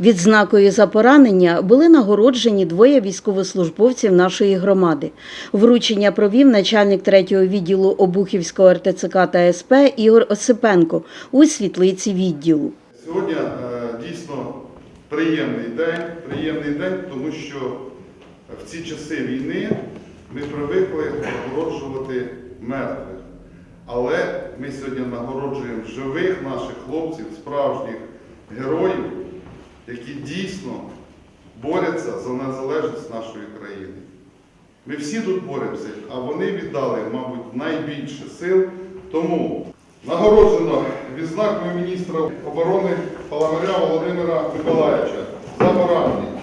Відзнакою за поранення були нагороджені двоє військовослужбовців нашої громади. Вручення провів начальник третього відділу Обухівського РТЦК та СП Ігор Осипенко у світлиці відділу. Сьогодні е, дійсно приємний день, приємний день, тому що в ці часи війни ми привикли нагороджувати мертвих. Але ми сьогодні нагороджуємо живих наших хлопців, справжніх героїв, які дійсно борються за незалежність нашої країни. Ми всі тут боремося, а вони віддали, мабуть, найбільше сил. Тому нагороджено відзнакою міністра оборони Паламаря Володимира Миколаївича за поранення.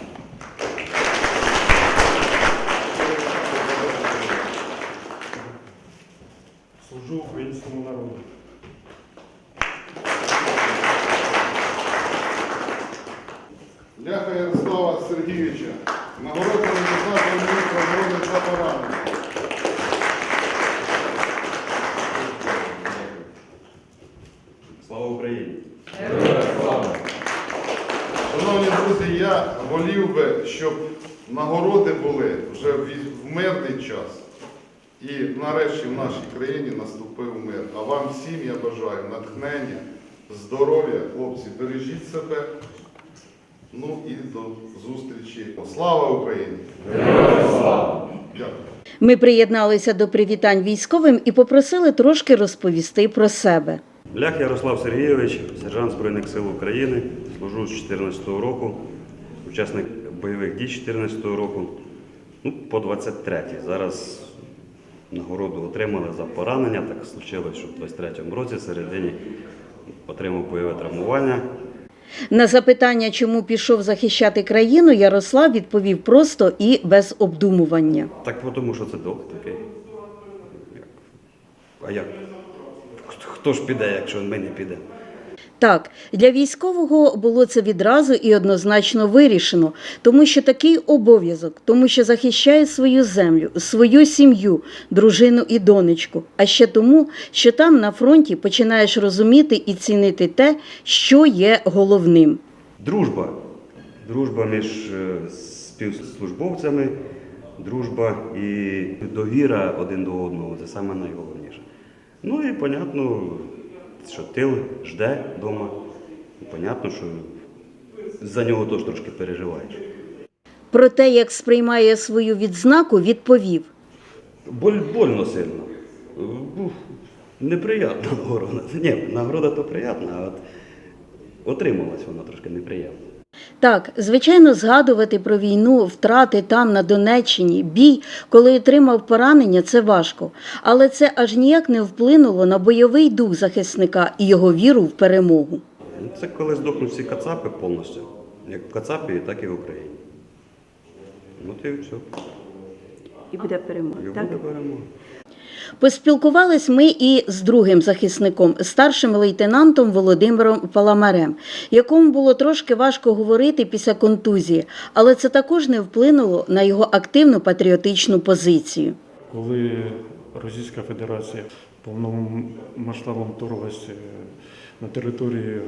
Служу українському народу. Ляха Ярослава Сергійовича, нагороджено відзнакою міністра оборони за поранення. Слава Україні! Шановні друзі, я волів би, щоб нагороди були вже в мирний час. І нарешті в нашій країні наступив мир. А вам всім я бажаю натхнення, здоров'я, хлопці, бережіть себе. Ну і до зустрічі. Слава Україні! Дякую. Ми приєдналися до привітань військовим і попросили трошки розповісти про себе. Лях Ярослав Сергійович, сержант Збройних сил України, служу з 2014 року, учасник бойових дій 2014 року, ну, по 23 Зараз нагороду отримали за поранення. Так случилось, що в 23-му році середині отримав бойове травмування. На запитання, чому пішов захищати країну, Ярослав відповів просто і без обдумування. Так тому, що це долг такий. А як? Хто- ж піде, якщо ми не підемо? Так, для військового було це відразу і однозначно вирішено, тому що такий обов'язок, тому що захищає свою землю, свою сім'ю, дружину і донечку. А ще тому, що там на фронті починаєш розуміти і цінити те, що є головним. Дружба. Дружба між е, співслужбовцями, дружба і довіра один до одного це саме найголовніше. Ну і понятно, що тил жде вдома. І понятно, що за нього теж трошки переживаєш. Про те, як сприймає свою відзнаку, відповів. Боль, больно сильно. Ух, неприятна нагорода. Ні, нагорода то приятна, а от отрималась вона трошки неприємна. Так, звичайно, згадувати про війну, втрати там на Донеччині, бій, коли отримав поранення, це важко. Але це аж ніяк не вплинуло на бойовий дух захисника і його віру в перемогу. Це коли здохнуть всі кацапи повністю. Як в Кацапі, так і в Україні. Ну, то і все. І буде перемога. І буде перемога. Поспілкувались ми і з другим захисником, старшим лейтенантом Володимиром Паламарем, якому було трошки важко говорити після контузії, але це також не вплинуло на його активну патріотичну позицію. Коли Російська Федерація повномасштабно вторглася на територію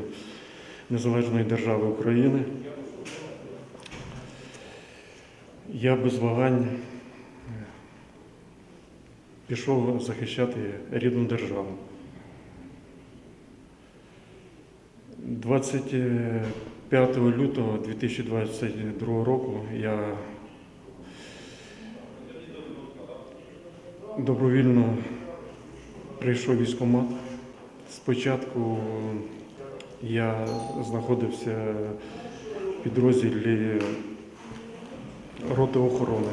Незалежної держави України, я без вагань пішов захищати рідну державу. 25 лютого 2022 року я добровільно прийшов в військкомат. Спочатку я знаходився в підрозділі роти охорони.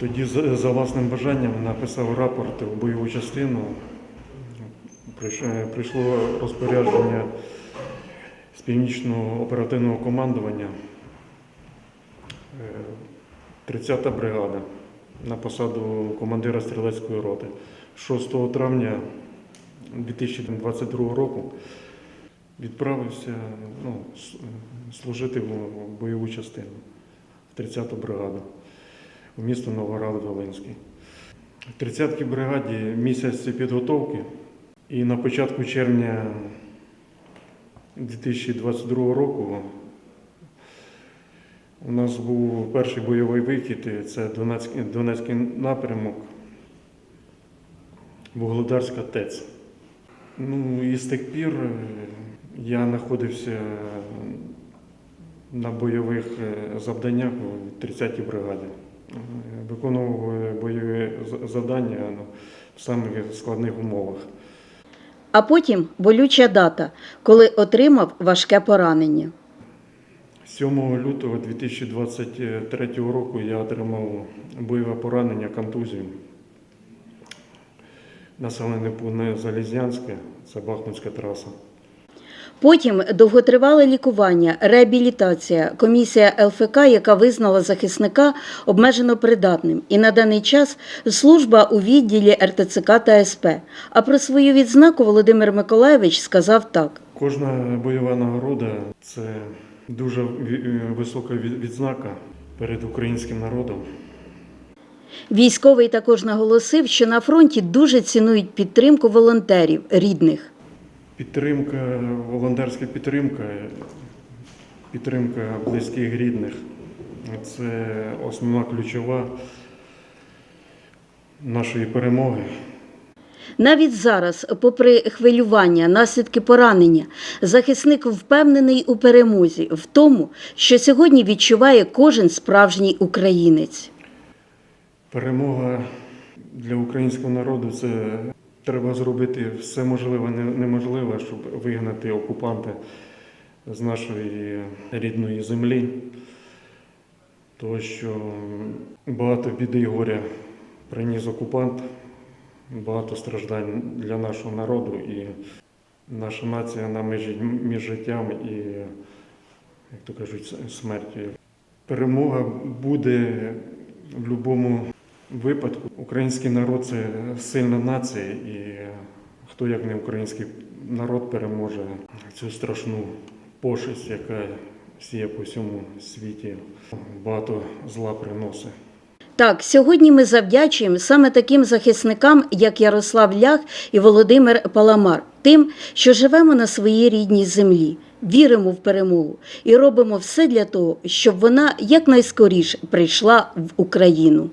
Тоді за власним бажанням написав рапорт в бойову частину. Прийшло розпорядження з північного оперативного командування. Е, 30-та бригада на посаду командира стрілецької роти. 6 травня 2022 року відправився ну, служити в бойову частину в 30-ту бригаду місто Новоград-Волинський. В 30-й бригаді місяць підготовки, і на початку червня 2022 року У нас був перший бойовий вихід, це Донецький, Донецький напрямок, Вугледарська ТЕЦ. Ну і з тих пір я знаходився на бойових е, завданнях у 30-й бригаді. Виконував бойові завдання ну, в самих складних умовах. А потім болюча дата, коли отримав важке поранення. 7 лютого 2023 року я отримав бойове поранення контузію. Населений пункт Залізянське, це Бахмутська траса. Потім довготривале лікування, реабілітація, комісія ЛФК, яка визнала захисника обмежено придатним, і на даний час служба у відділі РТЦК та СП. А про свою відзнаку Володимир Миколаєвич сказав так. Кожна бойова нагорода це дуже е, висока відзнака перед українським народом. Військовий також наголосив, що на фронті дуже цінують підтримку волонтерів, рідних. Підтримка, волонтерська підтримка, підтримка близьких рідних це основна ключова нашої перемоги. Навіть зараз, попри хвилювання, наслідки поранення, захисник впевнений у перемозі, в тому, що сьогодні відчуває кожен справжній українець. Перемога для українського народу це треба зробити все можливе, неможливе, щоб вигнати окупанта з нашої рідної землі. Тому що багато біди і горя приніс окупант, багато страждань для нашого народу і наша нація на межі між життям і, як то кажуть, смертю. Перемога буде в будь-якому випадку. Український народ це сильна нація, і хто як не український народ переможе цю страшну пошесть, яка сіє по всьому світі, багато зла приносить. Так, сьогодні ми завдячуємо саме таким захисникам, як Ярослав Лях і Володимир Паламар, тим, що живемо на своїй рідній землі, віримо в перемогу і робимо все для того, щоб вона якнайскоріше прийшла в Україну.